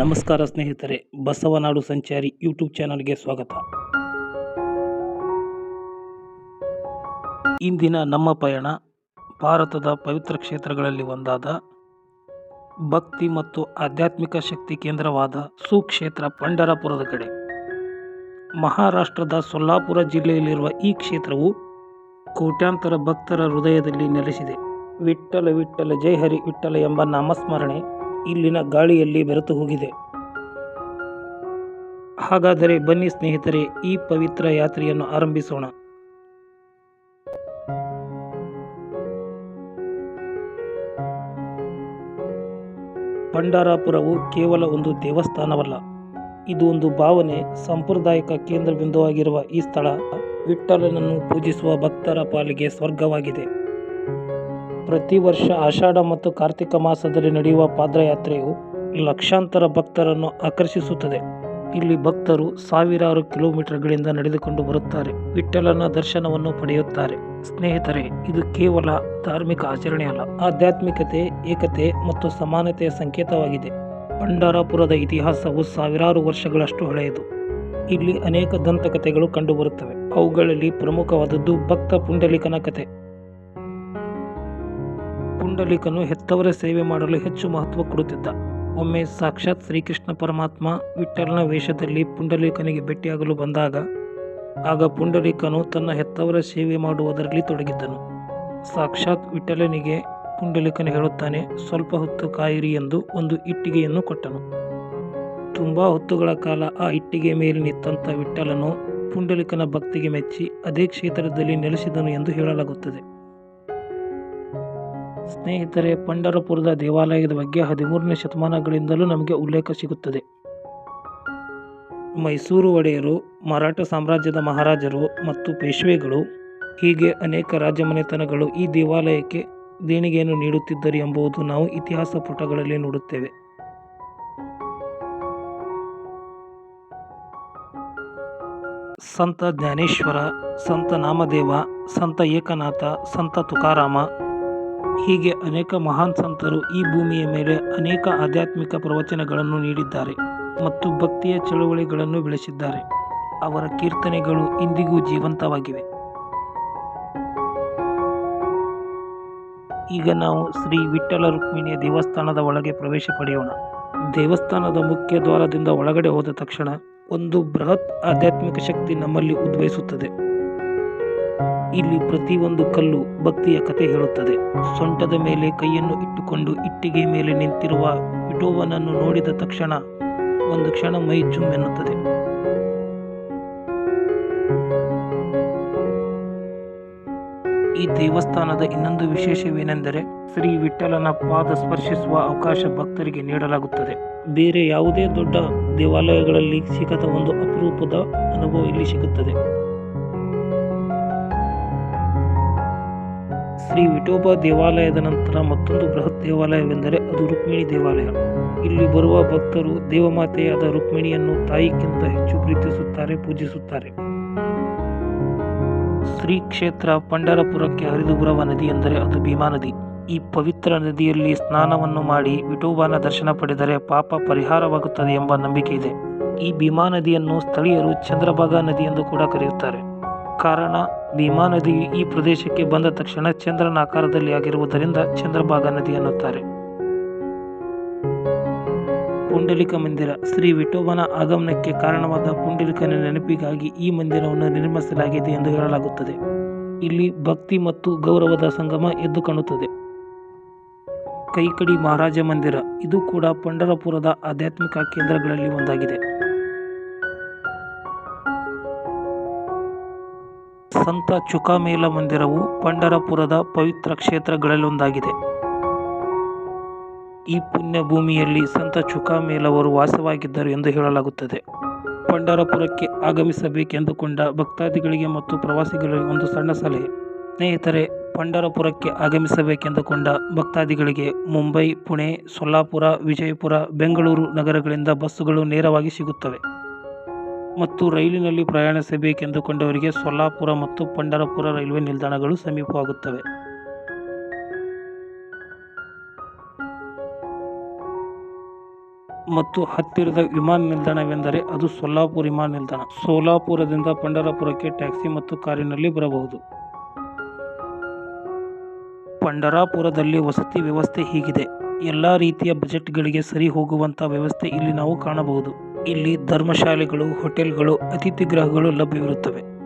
ನಮಸ್ಕಾರ ಸ್ನೇಹಿತರೆ, ಬಸವನಾಡು ಸಂಚಾರಿ ಯೂಟ್ಯೂಬ್ ಚಾನಲ್ಗೆ ಸ್ವಾಗತ. ಇಂದಿನ ನಮ್ಮ ಪಯಣ ಭಾರತದ ಪವಿತ್ರ ಕ್ಷೇತ್ರಗಳಲ್ಲಿ ಒಂದಾದ ಭಕ್ತಿ ಮತ್ತು ಆಧ್ಯಾತ್ಮಿಕ ಶಕ್ತಿ ಕೇಂದ್ರವಾದ ಸುಕ್ಷೇತ್ರ ಪಂಡರಪುರದ ಕಡೆ. ಮಹಾರಾಷ್ಟ್ರದ ಸೊಲ್ಲಾಪುರ ಜಿಲ್ಲೆಯಲ್ಲಿರುವ ಈ ಕ್ಷೇತ್ರವು ಕೋಟ್ಯಾಂತರ ಭಕ್ತರ ಹೃದಯದಲ್ಲಿ ನೆಲೆಸಿದೆ. ವಿಠ್ಠಲ ವಿಠ್ಠಲ ಜೈ ಹರಿ ವಿಠ್ಠಲ ಎಂಬ ನಾಮಸ್ಮರಣೆ ಇಲ್ಲಿನ ಗಾಳಿಯಲ್ಲಿ ಬೆರೆತು ಹೋಗಿದೆ. ಹಾಗಾದರೆ ಬನ್ನಿ ಸ್ನೇಹಿತರೆ, ಈ ಪವಿತ್ರ ಯಾತ್ರೆಯನ್ನು ಆರಂಭಿಸೋಣ. ಭಂಡಾರಾಪುರವು ಕೇವಲ ಒಂದು ದೇವಸ್ಥಾನವಲ್ಲ, ಇದು ಒಂದು ಭಾವನೆ, ಸಾಂಪ್ರದಾಯಿಕ ಕೇಂದ್ರ ಬಿಂದುವಾಗಿರುವ ಈ ಸ್ಥಳ ವಿಠ್ಠಲನನ್ನು ಪೂಜಿಸುವ ಭಕ್ತರ ಪಾಲಿಗೆ ಸ್ವರ್ಗವಾಗಿದೆ. ಪ್ರತಿ ವರ್ಷ ಆಷಾಢ ಮತ್ತು ಕಾರ್ತಿಕ ಮಾಸದಲ್ಲಿ ನಡೆಯುವ ಪಾದಯಾತ್ರೆಯು ಲಕ್ಷಾಂತರ ಭಕ್ತರನ್ನು ಆಕರ್ಷಿಸುತ್ತದೆ. ಇಲ್ಲಿ ಭಕ್ತರು ಸಾವಿರಾರು ಕಿಲೋಮೀಟರ್ಗಳಿಂದ ನಡೆದುಕೊಂಡು ಬರುತ್ತಾರೆ. ವಿಠ್ಠಲನ ದರ್ಶನವನ್ನು ಪಡೆಯುತ್ತಾರೆ. ಸ್ನೇಹಿತರೆ, ಇದು ಕೇವಲ ಧಾರ್ಮಿಕ ಆಚರಣೆಯಲ್ಲ ಆಧ್ಯಾತ್ಮಿಕತೆ, ಏಕತೆ ಮತ್ತು ಸಮಾನತೆಯ ಸಂಕೇತವಾಗಿದೆ. ಪಂಡರಾಪುರದ ಇತಿಹಾಸವು ಸಾವಿರಾರು ವರ್ಷಗಳಷ್ಟು ಹಳೆಯದು. ಇಲ್ಲಿ ಅನೇಕ ದಂತಕಥೆಗಳು ಕಂಡುಬರುತ್ತವೆ. ಅವುಗಳಲ್ಲಿ ಪ್ರಮುಖವಾದದ್ದು ಭಕ್ತ ಪುಂಡಲಿಕನ ಕತೆ ಪುಂಡಲಿಕನು ಹೆತ್ತವರ ಸೇವೆ ಮಾಡಲು ಹೆಚ್ಚು ಮಹತ್ವ ಕೊಡುತ್ತಿದ್ದ. ಒಮ್ಮೆ ಸಾಕ್ಷಾತ್ ಶ್ರೀಕೃಷ್ಣ ಪರಮಾತ್ಮ ವಿಠಲನ ವೇಷದಲ್ಲಿ ಪುಂಡಲೀಕನಿಗೆ ಭೇಟಿಯಾಗಲು ಬಂದಾಗ, ಆಗ ಪುಂಡಲೀಕನು ತನ್ನ ಹೆತ್ತವರ ಸೇವೆ ಮಾಡುವುದರಲ್ಲಿ ತೊಡಗಿದ್ದನು. ಸಾಕ್ಷಾತ್ ವಿಠಲನಿಗೆ ಪುಂಡಲೀಕನು ಹೇಳುತ್ತಾನೆ, ಸ್ವಲ್ಪ ಹೊತ್ತು ಕಾಯಿರಿ ಎಂದು ಒಂದು ಇಟ್ಟಿಗೆಯನ್ನು ಕೊಟ್ಟನು. ತುಂಬ ಹೊತ್ತುಗಳ ಕಾಲ ಆ ಇಟ್ಟಿಗೆ ಮೇಲೆ ನಿಂತಂಥ ವಿಠಲನು ಪುಂಡಲಿಕನ ಭಕ್ತಿಗೆ ಮೆಚ್ಚಿ ಅದೇ ಕ್ಷೇತ್ರದಲ್ಲಿ ನೆಲೆಸಿದನು ಎಂದು ಹೇಳಲಾಗುತ್ತದೆ. ಸ್ನೇಹಿತರೆ, ಪಂಡರಪುರದ ದೇವಾಲಯದ ಬಗ್ಗೆ ಹದಿಮೂರನೇ ಶತಮಾನಗಳಿಂದಲೂ ನಮಗೆ ಉಲ್ಲೇಖ ಸಿಗುತ್ತದೆ. ಮೈಸೂರು ಒಡೆಯರು, ಮರಾಠ ಸಾಮ್ರಾಜ್ಯದ ಮಹಾರಾಜರು ಮತ್ತು ಪೇಶ್ವೆಗಳು ಹೀಗೆ ಅನೇಕ ರಾಜಮನೆತನಗಳು ಈ ದೇವಾಲಯಕ್ಕೆ ದೇಣಿಗೆಯನ್ನು ನೀಡುತ್ತಿದ್ದರು ಎಂಬುದು ನಾವು ಇತಿಹಾಸ ಪುಟಗಳಲ್ಲಿ ನೋಡುತ್ತೇವೆ. ಸಂತ ಜ್ಞಾನೇಶ್ವರ, ಸಂತ ನಾಮದೇವ, ಸಂತ ಏಕನಾಥ, ಸಂತ ತುಕಾರಾಮ ಹೀಗೆ ಅನೇಕ ಮಹಾನ್ ಸಂತರು ಈ ಭೂಮಿಯ ಮೇಲೆ ಅನೇಕ ಆಧ್ಯಾತ್ಮಿಕ ಪ್ರವಚನಗಳನ್ನು ನೀಡಿದ್ದಾರೆ ಮತ್ತು ಭಕ್ತಿಯ ಚಳುವಳಿಗಳನ್ನು ಬೆಳೆಸಿದ್ದಾರೆ. ಅವರ ಕೀರ್ತನೆಗಳು ಇಂದಿಗೂ ಜೀವಂತವಾಗಿವೆ. ಈಗ ನಾವು ಶ್ರೀ ವಿಠಲ ರುಕ್ಮಿಣಿಯ ದೇವಸ್ಥಾನದ ಒಳಗೆ ಪ್ರವೇಶ ಪಡೆಯೋಣ. ದೇವಸ್ಥಾನದ ಮುಖ್ಯ ದ್ವಾರದಿಂದ ಒಳಗಡೆ ಹೋದ ತಕ್ಷಣ ಒಂದು ಬೃಹತ್ ಆಧ್ಯಾತ್ಮಿಕ ಶಕ್ತಿ ನಮ್ಮಲ್ಲಿ ಉದ್ಭವಿಸುತ್ತದೆ. ಇಲ್ಲಿ ಪ್ರತಿಯೊಂದು ಕಲ್ಲು ಭಕ್ತಿಯ ಕತೆ ಹೇಳುತ್ತದೆ. ಸೊಂಟದ ಮೇಲೆ ಕೈಯನ್ನು ಇಟ್ಟುಕೊಂಡು ಇಟ್ಟಿಗೆ ಮೇಲೆ ನಿಂತಿರುವ ವಿಠೋಬನನ್ನು ನೋಡಿದ ತಕ್ಷಣ ಒಂದು ಕ್ಷಣ ಮೈ ಜುಮ್ ಎನ್ನುತ್ತದೆ ಈ ದೇವಸ್ಥಾನದ ಇನ್ನೊಂದು ವಿಶೇಷವೇನೆಂದರೆ ಶ್ರೀ ವಿಠಲನ ಪಾದ ಸ್ಪರ್ಶಿಸುವ ಅವಕಾಶ ಭಕ್ತರಿಗೆ ನೀಡಲಾಗುತ್ತದೆ. ಬೇರೆ ಯಾವುದೇ ದೊಡ್ಡ ದೇವಾಲಯಗಳಲ್ಲಿ ಸಿಗದ ಒಂದು ಅಪರೂಪದ ಅನುಭವ ಇಲ್ಲಿ ಸಿಗುತ್ತದೆ. ಶ್ರೀ ವಿಠೋಬಾ ದೇವಾಲಯದ ನಂತರ ಮತ್ತೊಂದು ಬೃಹತ್ ದೇವಾಲಯವೆಂದರೆ ಅದು ರುಕ್ಮಿಣಿ ದೇವಾಲಯ. ಇಲ್ಲಿ ಬರುವ ಭಕ್ತರು ದೇವಮಾತೆಯಾದ ರುಕ್ಮಿಣಿಯನ್ನು ತಾಯಿಗಿಂತ ಹೆಚ್ಚು ಪ್ರೀತಿಸುತ್ತಾರೆ, ಪೂಜಿಸುತ್ತಾರೆ. ಶ್ರೀ ಕ್ಷೇತ್ರ ಪಂಡರಪುರಕ್ಕೆ ಹರಿದು ಬರುವ ನದಿ ಎಂದರೆ ಅದು ಭೀಮಾ ನದಿ. ಈ ಪವಿತ್ರ ನದಿಯಲ್ಲಿ ಸ್ನಾನವನ್ನು ಮಾಡಿ ವಿಠೋಬಾನ ದರ್ಶನ ಪಡೆದರೆ ಪಾಪ ಪರಿಹಾರವಾಗುತ್ತದೆ ಎಂಬ ನಂಬಿಕೆ ಇದೆ. ಈ ಭೀಮಾ ನದಿಯನ್ನು ಸ್ಥಳೀಯರು ಚಂದ್ರಭಾಗಾ ನದಿ ಎಂದು ಕೂಡ ಕರೆಯುತ್ತಾರೆ. ಕಾರಣ, ಭೀಮಾ ನದಿ ಈ ಪ್ರದೇಶಕ್ಕೆ ಬಂದ ತಕ್ಷಣ ಚಂದ್ರನ ಆಕಾರದಲ್ಲಿ ಆಗಿರುವುದರಿಂದ ಚಂದ್ರಭಾಗ ನದಿ ಎನ್ನುತ್ತಾರೆ. ಪುಂಡಲಿಕ ಮಂದಿರ ಶ್ರೀ ವಿಠೋಬನ ಆಗಮನಕ್ಕೆ ಕಾರಣವಾದ ಪುಂಡಲಿಕನ ನೆನಪಿಗಾಗಿ ಈ ಮಂದಿರವನ್ನು ನಿರ್ಮಿಸಲಾಗಿದೆ ಎಂದು ಹೇಳಲಾಗುತ್ತದೆ. ಇಲ್ಲಿ ಭಕ್ತಿ ಮತ್ತು ಗೌರವದ ಸಂಗಮ ಎದ್ದು ಕಾಣುತ್ತದೆ. ಕೈಕಡಿ ಮಹಾರಾಜ ಮಂದಿರ, ಇದು ಕೂಡ ಪಂಡರಪುರದ ಆಧ್ಯಾತ್ಮಿಕ ಕೇಂದ್ರಗಳಲ್ಲಿ ಒಂದಾಗಿದೆ. ಸಂತ ಚುಕಾಮೇಲ ಮಂದಿರವು ಪಂಡರಪುರದ ಪವಿತ್ರ ಕ್ಷೇತ್ರಗಳಲ್ಲೊಂದಾಗಿದೆ. ಈ ಪುಣ್ಯ ಭೂಮಿಯಲ್ಲಿ ಸಂತ ಚುಕಾಮೇಲವರು ವಾಸವಾಗಿದ್ದರು ಎಂದು ಹೇಳಲಾಗುತ್ತದೆ. ಪಂಡರಪುರಕ್ಕೆ ಆಗಮಿಸಬೇಕೆಂದುಕೊಂಡ ಭಕ್ತಾದಿಗಳಿಗೆ ಮತ್ತು ಪ್ರವಾಸಿಗಳಿಗೆ ಒಂದು ಸಣ್ಣ ಸಲಹೆ. ಸ್ನೇಹಿತರೆ, ಪಂಡರಪುರಕ್ಕೆ ಆಗಮಿಸಬೇಕೆಂದುಕೊಂಡ ಭಕ್ತಾದಿಗಳಿಗೆ ಮುಂಬೈ, ಪುಣೆ, ಸೊಲ್ಲಾಪುರ, ವಿಜಯಪುರ, ಬೆಂಗಳೂರು ನಗರಗಳಿಂದ ಬಸ್ಸುಗಳು ನೇರವಾಗಿ ಸಿಗುತ್ತವೆ. ಮತ್ತು ರೈಲಿನಲ್ಲಿ ಪ್ರಯಾಣಿಸಬೇಕೆಂದುಕೊಂಡವರಿಗೆ ಸೊಲ್ಲಾಪುರ ಮತ್ತು ಪಂಡರಪುರ ರೈಲ್ವೆ ನಿಲ್ದಾಣಗಳು ಸಮೀಪವಾಗುತ್ತವೆ. ಮತ್ತು ಹತ್ತಿರದ ವಿಮಾನ ನಿಲ್ದಾಣವೆಂದರೆ ಅದು ಸೊಲ್ಲಾಪುರ ವಿಮಾನ ನಿಲ್ದಾಣ. ಸೋಲಾಪುರದಿಂದ ಪಂಡರಪುರಕ್ಕೆ ಟ್ಯಾಕ್ಸಿ ಮತ್ತು ಕಾರಿನಲ್ಲಿ ಬರಬಹುದು. ಪಂಡರಾಪುರದಲ್ಲಿ ವಸತಿ ವ್ಯವಸ್ಥೆ ಹೀಗಿದೆ. ಎಲ್ಲ ರೀತಿಯ ಬಜೆಟ್ಗಳಿಗೆ ಸರಿ ಹೋಗುವಂಥ ವ್ಯವಸ್ಥೆ ಇಲ್ಲಿ ನಾವು ಕಾಣಬಹುದು. ಇಲ್ಲಿ ಧರ್ಮಶಾಲೆಗಳು, ಹೋಟೆಲ್ಗಳು, ಅತಿಥಿ ಗೃಹಗಳು ಲಭ್ಯವಿರುತ್ತವೆ.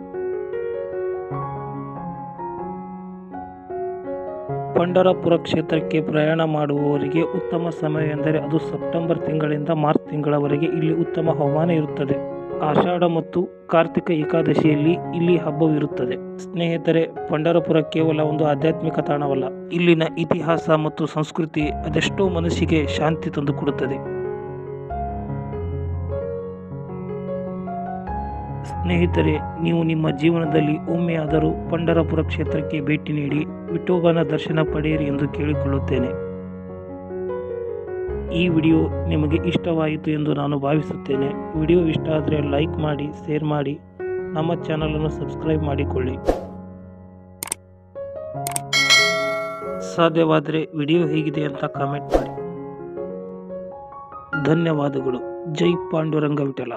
ಪಂಡರಪುರ ಕ್ಷೇತ್ರಕ್ಕೆ ಪ್ರಯಾಣ ಮಾಡುವವರಿಗೆ ಉತ್ತಮ ಸಮಯ ಎಂದರೆ ಅದು ಸೆಪ್ಟೆಂಬರ್ ತಿಂಗಳಿಂದ ಮಾರ್ಚ್ ತಿಂಗಳವರೆಗೆ ಇಲ್ಲಿ ಉತ್ತಮ ಹವಾಮಾನ ಇರುತ್ತದೆ. ಆಷಾಢ ಮತ್ತು ಕಾರ್ತಿಕ ಏಕಾದಶಿಯಲ್ಲಿ ಇಲ್ಲಿ ಹಬ್ಬವಿರುತ್ತದೆ. ಸ್ನೇಹಿತರೆ, ಪಂಡರಪುರ ಕೇವಲ ಒಂದು ಆಧ್ಯಾತ್ಮಿಕ ತಾಣವಲ್ಲ, ಇಲ್ಲಿನ ಇತಿಹಾಸ ಮತ್ತು ಸಂಸ್ಕೃತಿ ಅದೆಷ್ಟೋ ಮನಸ್ಸಿಗೆ ಶಾಂತಿ ತಂದುಕೊಡುತ್ತದೆ. ಸ್ನೇಹಿತರೆ, ನೀವು ನಿಮ್ಮ ಜೀವನದಲ್ಲಿ ಒಮ್ಮೆಯಾದರೂ ಪಂಡರಪುರ ಕ್ಷೇತ್ರಕ್ಕೆ ಭೇಟಿ ನೀಡಿ ವಿಠೋಬನ ದರ್ಶನ ಪಡೆಯಿರಿ ಎಂದು ಕೇಳಿಕೊಳ್ಳುತ್ತೇನೆ. ಈ ವಿಡಿಯೋ ನಿಮಗೆ ಇಷ್ಟವಾಯಿತು ಎಂದು ನಾನು ಭಾವಿಸುತ್ತೇನೆ. ವಿಡಿಯೋ ಇಷ್ಟ ಆದರೆ ಲೈಕ್ ಮಾಡಿ, ಶೇರ್ ಮಾಡಿ, ನಮ್ಮ ಚಾನಲನ್ನು ಸಬ್ಸ್ಕ್ರೈಬ್ ಮಾಡಿಕೊಳ್ಳಿ. ಸಾಧ್ಯವಾದರೆ ವಿಡಿಯೋ ಹೇಗಿದೆ ಅಂತ ಕಾಮೆಂಟ್ ಮಾಡಿ. ಧನ್ಯವಾದಗಳು. ಜೈ ಪಾಂಡುರಂಗ ವಿಠಲ.